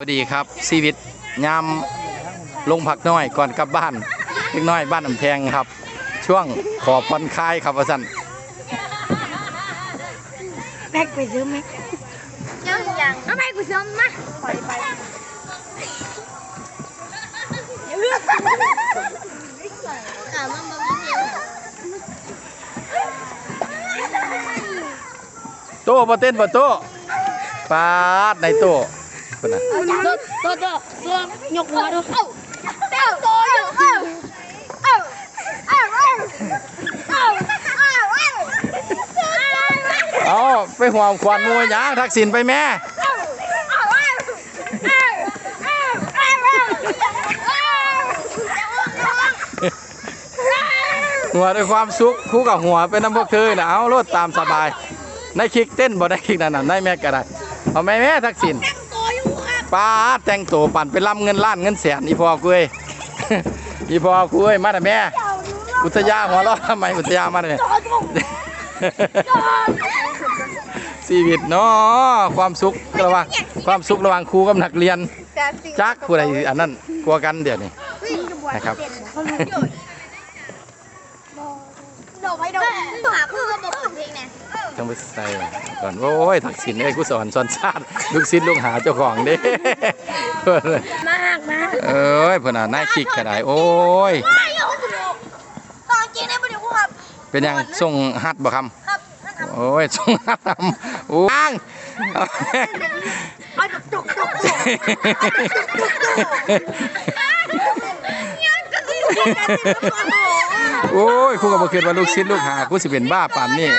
สวัสดีครับชีวิตยามลงผักน้อยก่อนกลับบ้านเล็กน้อยบ้านอำแพงครับ ช่วงขอผ่อนคลายครับว่าสันแม็กไปซื้อไหมยังยังเอาไปกูซื้อมาปล่อยไปอ่ามันมันไม่เดียวโต้บ่เต้นบ่โต้ปาดในโต้ คนน่ะตัวตัวตัวตัวยกหัวดูเอ้าเต้าโตอยู่เอ้าเอ้าเอ้าเอ้าเอ้าเอ้าเอ้าเอาไปห่วงควันมวยหยางทักษิณไปแม่เอ้าเอ้าเอ้าเอ้าเอ้าเอ้าเอ้าหัวด้วยความสุขคู่กับหัวเป็นน้ำพวกเธอนะเอาโลดตามสบายในคลิกเต้นบ่ได้คลิกนั่นน่ะในแม่ก็ได้เอาแม่แม่ทักษิณโตอยู่ครับ ป้าดแต่งตัวปั่นไปล่ำเงินล้านเงินแสนอีพอกูเอ้ยอีพอกูเอ้ยมาแต่แม่ อุทยาหัวเราะทำไมอุทยามาเนี่ยชีวิตเนาะความสุขระหว่างความสุขระหว่างครูกับนักเรียนแต่สิ่งจักผู้ใดอันนั้นกลัวกันเดี๋ยวนี้นะครับโดดไปโดดหาคือระบบของเพลงเนี่ย ต้องไปใส่ก่อนโอ้ยทักษิณเอ้ยกูสอนสอนชาติลูกศิษย์ลูกหาเจ้าของเด้เพิ่นเลยมากมากเอ้ยเพิ่นน่ะนายคิกก็ได้โอ้ยไม่เอาคุณดูตอนจริงเนี่ยไม่ได้พูดครับเป็นยังส่งฮัดบ่คำครับนั่นครับโอ้ยส่งฮัดทำโอ้ยเอาจุกจุกจุกยังจะสิสิกันสิ โอ้ยครูก็บ่คิดว่าลูกศิษย์ลูกหากูสิเป็นบ้าปานนี้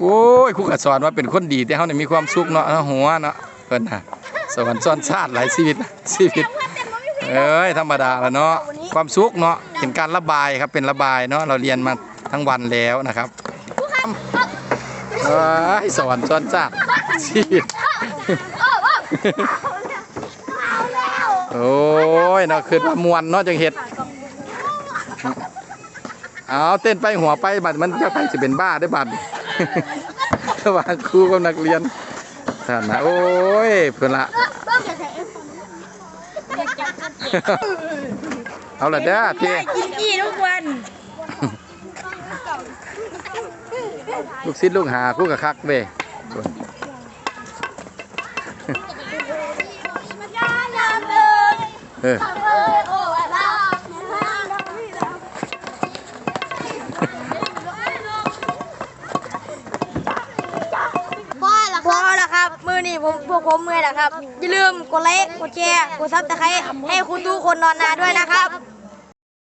โอ้ยครูก็สอนว่าเป็นคนดีแต่เฮานี่มีความสุขเนาะหัวเนาะเพิ่นน่ะสวรรค์ซ่อนชาติหลายชีวิตชีวิตเอ้ยธรรมดาล้วเนาะความสุขเนาะเป็นการระบายครับเป็นระบายเนาะเราเรียนมาทั้งวันแล้วนะครับเอ้ยสวรรค์ซ่อนชาติชีวิต ยเนาะคือว่ามวนเนาะจังเฮ็ดเอาเต้นไปหัวไปบัดมันจะไปสิเป็นบ้าได้บัดระหว่างครูกับนักเรียนท่านนะโอ้ยเพื่อนละเอาละเด้อพี่กินกี่ทุกวันลูกศิษย์ลูกหาคู่กับคักเว้ พอแล้วครับ มือนี่ผมพวกผมเมื่อยแล้วครับ อย่าลืมกดไลค์กดแชร์กดซับสไครต์ให้คุณทุกคนนอนนาด้วยนะครับ